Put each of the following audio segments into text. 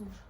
суш.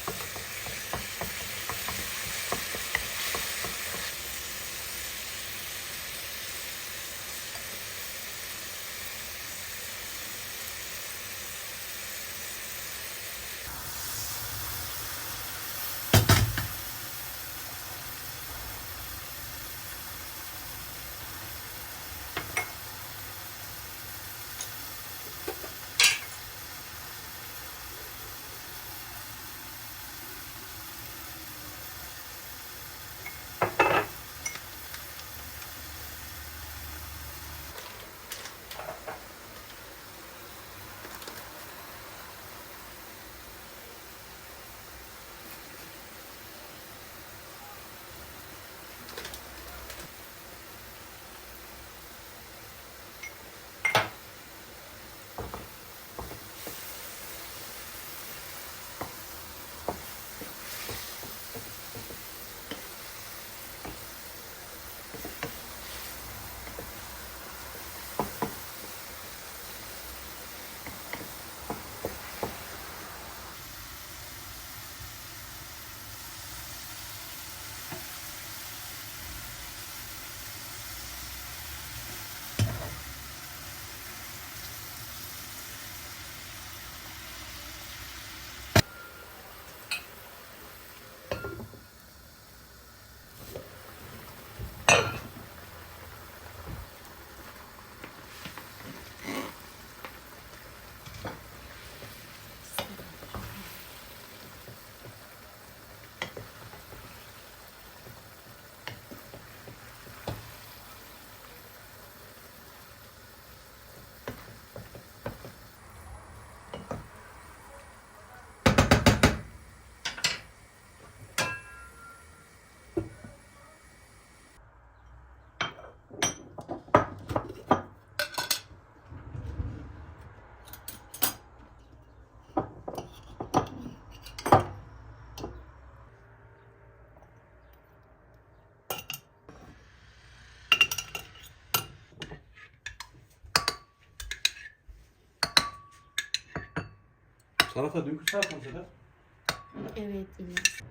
Salata mı Sedat? Evet İlyas.